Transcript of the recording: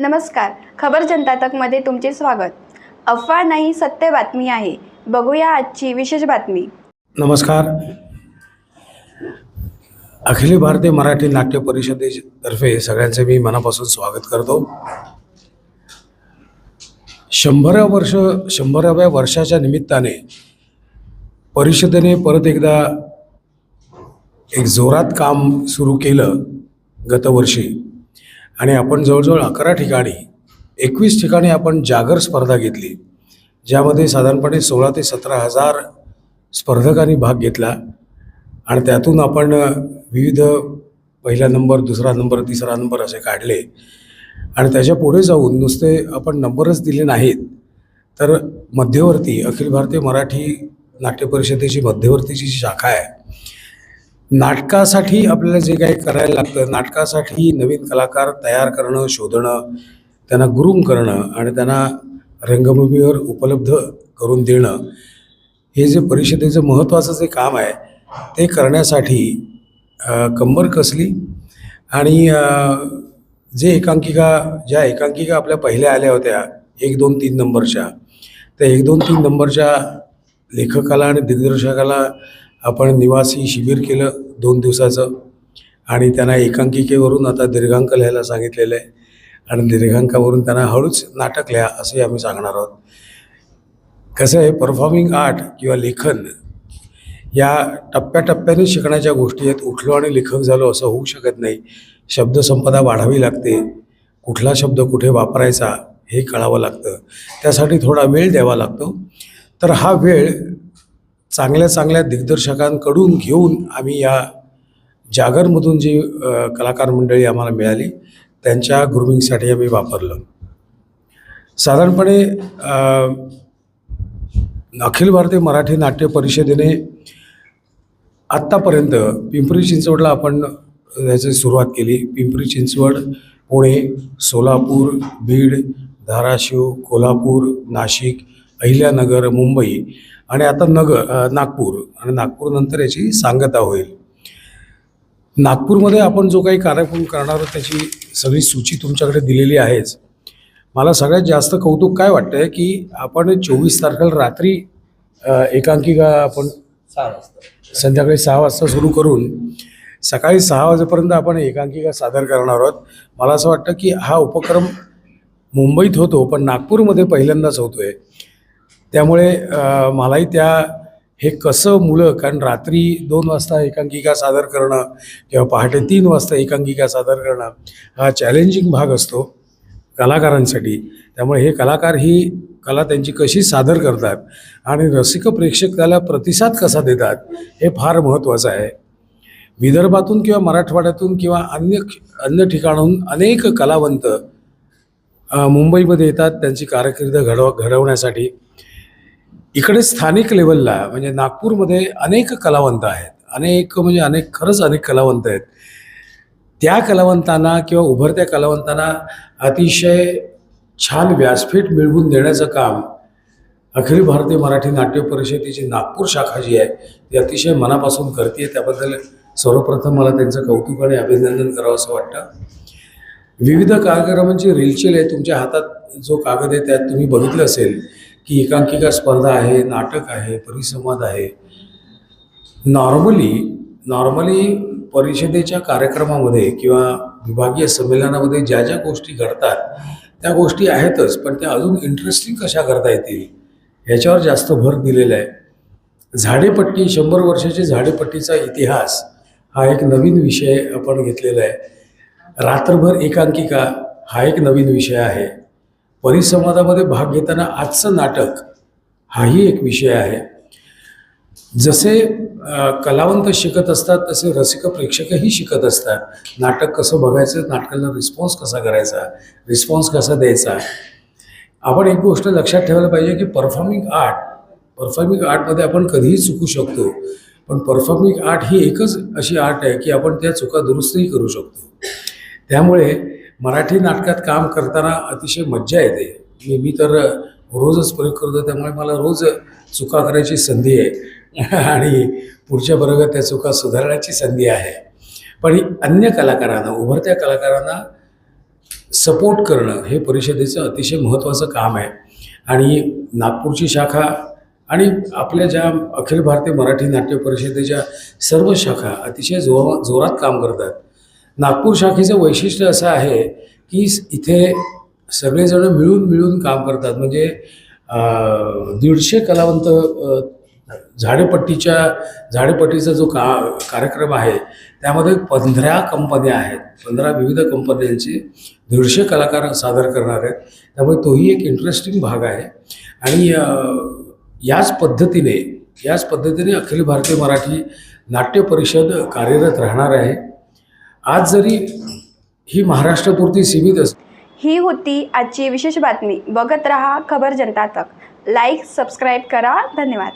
नमस्कार. खबर जनता तकमध्ये तुमचे स्वागत. अफवा नाही सत्य बातमी आहे. बघूया आजची विशेष बातमी. नमस्कार. अखिल भारतीय मराठी नाट्य परिषदेतर्फे सगळ्यांचे मी मनापासून स्वागत करतो. शंभरा वर्ष शंभराव्या वर्षाच्या निमित्ताने परिषदेने परत एकदा एक जोरात काम सुरू केलं गतवर्षी. आणि आपण जवळजवळ अकरा ठिकाणी एकवीस ठिकाणी आपण जागर स्पर्धा घेतली ज्यामध्ये साधारणपणे सोळा ते सतरा हजार स्पर्धकांनी भाग घेतला. आणि त्यातून आपण विविध पहिला नंबर दुसरा नंबर तिसरा नंबर असे काढले. आणि त्याच्या पुढे जाऊन नुसते आपण नंबरच दिले नाहीत तर मध्यवर्ती अखिल भारतीय मराठी नाट्य परिषदेची मध्यवर्तीची जी शाखा आहे नाटकासाठी आपल्याला जे काही करायला लागतं नाटकासाठी नवीन कलाकार तयार करणं शोधणं त्यांना ग्रूम करणं आणि त्यांना रंगभूमीवर उपलब्ध करून देणं हे जे परिषदेचं महत्त्वाचं जे काम आहे ते करण्यासाठी कंबर कसली आणि जे एकांकिका ज्या एकांकिका आपल्या पहिल्या आल्या होत्या एक दोन तीन नंबरच्या त्या एक दोन तीन नंबरच्या लेखकाला आणि दिग्दर्शकाला आपण निवासी शिबिर केलं दोन दिवसाचं आणि त्यांना एकांकिकेवरून आता दीर्घांक लिहायला सांगितलेलं आहे. आणि दीर्घांकावरून त्यांना हळूच नाटक लिहा असे आम्ही सांगणार आहोत. कसं आहे परफॉर्मिंग आर्ट किंवा लेखन या टप्प्याटप्प्याने शिकण्याच्या गोष्टी आहेत. उठलो आणि लेखक झालो असं होऊ शकत नाही. शब्दसंपदा वाढावी लागते. कुठला शब्द कुठे वापरायचा हे कळावं लागतं. त्यासाठी थोडा वेळ द्यावा लागतो. तर हा वेळ चांगल्या चांगल्या दिग्दर्शकांकडून घेऊन आम्ही या जागरमधून जी कलाकार मंडळी आम्हाला मिळाली त्यांच्या ग्रुमिंगसाठी आम्ही वापरलं. साधारणपणे अखिल भारतीय मराठी नाट्य परिषदेने आत्तापर्यंत पिंपरी चिंचवडला आपण याची सुरुवात केली. पिंपरी चिंचवड पुणे सोलापूर बीड धाराशिव कोल्हापूर नाशिक अहिल्यानगर मुंबई आणि आता नगर नागपूर. आणि नागपूरनंतर याची सांगता होईल. नागपूरमध्ये आपण जो काही कार्यक्रम करणार आहोत त्याची सगळी सूची तुमच्याकडे दिलेली आहेच. मला सगळ्यात जास्त कौतुक काय वाटतंय की आपण चोवीस तारखेला रात्री एकांकिका आपण संध्याकाळी सहा वाजता सुरू करून सकाळी सहा वाजेपर्यंत आपण एकांकिका सादर करणार आहोत. मला असं वाटतं की हा उपक्रम मुंबईत होतो पण नागपूरमध्ये पहिल्यांदाच होतो आहे त्यामुळे मलाही त्या हे कसं मुलं कारण रात्री दोन वाजता एकांकिका सादर करणं किंवा पहाटे तीन वाजता एकांकिका सादर करणं हा चॅलेंजिंग भाग असतो कलाकारांसाठी. त्यामुळे हे कलाकार ही कला त्यांची कशी सादर करतात आणि रसिक प्रेक्षक त्याला प्रतिसाद कसा देतात हे फार महत्त्वाचं आहे. विदर्भातून किंवा मराठवाड्यातून किंवा अन्य अन्य ठिकाणाहून अनेक कलावंत मुंबईमध्ये येतात त्यांची कारकीर्द घडव घडवण्यासाठी. इकडे स्थानिक लेवलला म्हणजे नागपूरमध्ये अनेक कलावंत आहेत. अनेक म्हणजे अनेक खरंच अनेक कलावंत आहेत. त्या कलावंतांना किंवा उभरत्या कलावंतांना अतिशय छान व्यासपीठ मिळवून देण्याचं काम अखिल भारतीय मराठी नाट्य परिषदेची नागपूर शाखा जी आहे ती अतिशय मनापासून करते त्याबद्दल सर्वप्रथम मला त्यांचं कौतुक आणि अभिनंदन करावं असं वाटतं. विविध कार्यक्रमांची रिलचेल आहे तुमच्या हातात जो कागद आहे त्यात तुम्ही बघितलं असेल. की एकांकिका स्पर्धा आहे नाटक आहे परिसंवाद आहे. नॉर्मली नॉर्मली परिषदेच्या कार्यक्रमामध्ये किंवा विभागीय संमेलनामध्ये ज्या ज्या गोष्टी घडतात त्या गोष्टी आहेतच पण त्या अजून इंटरेस्टिंग कशा करता येतील ह्याच्यावर जास्त भर दिलेला आहे. झाडेपट्टी शंभर वर्षाची झाडेपट्टीचा इतिहास हा एक नवीन विषय आपण घेतलेला आहे. रात्रभर एकांकिका हा एक नवीन विषय आहे. परिसंवादामध्ये भाग घेताना आजचं नाटक हाही एक विषय आहे. जसे कलावंत शिकत असतात तसे रसिक प्रेक्षकही शिकत असतात. नाटक कसं बघायचं नाटकाला रिस्पॉन्स कसा करायचा रिस्पॉन्स कसा द्यायचा? आपण एक गोष्ट लक्षात ठेवायला पाहिजे की परफॉर्मिंग आर्ट परफॉर्मिंग आर्टमध्ये आपण कधीही चुकू शकतो. पण परफॉर्मिंग आर्ट ही एकच अशी आर्ट आहे की आपण त्या चुका दुरुस्तही करू शकतो. त्यामुळे मराठी नाटकात काम करताना अतिशय मज्जा येते. मी मी तर रोजच प्रयोग करतो त्यामुळे मला रोज चुका करायची संधी आहे. आणि पुढच्या बरोबर त्या चुका सुधारण्याची संधी आहे. पण अन्य कलाकारांना उभरत्या कलाकारांना सपोर्ट करणं हे परिषदेचं अतिशय महत्त्वाचं काम आहे. आणि नागपूरची शाखा आणि आपल्या ज्या अखिल भारतीय मराठी नाट्य परिषदेच्या सर्व शाखा अतिशय जोर जोरात काम करतात. नागपूर शाखेचं वैशिष्ट्य असं आहे की इथे सगळेजण मिळून मिळून काम करतात. म्हणजे दीडशे कलावंत झाडेपट्टीच्या झाडेपट्टीचा जो का कार्यक्रम आहे त्यामध्ये पंधरा कंपन्या आहेत. पंधरा विविध कंपन्यांचे दीडशे कलाकार सादर करणार आहेत. त्यामुळे तोही एक इंटरेस्टिंग भाग आहे. आणि याच पद्धतीने याच पद्धतीने अखिल भारतीय मराठी नाट्य परिषद कार्यरत राहणार आहे. आज जरी ही महाराष्ट्रापुरती सीमित असते ही होती आजची विशेष बातमी. बघत रहा खबर जनता तक लाईक सबस्क्राईब करा. धन्यवाद.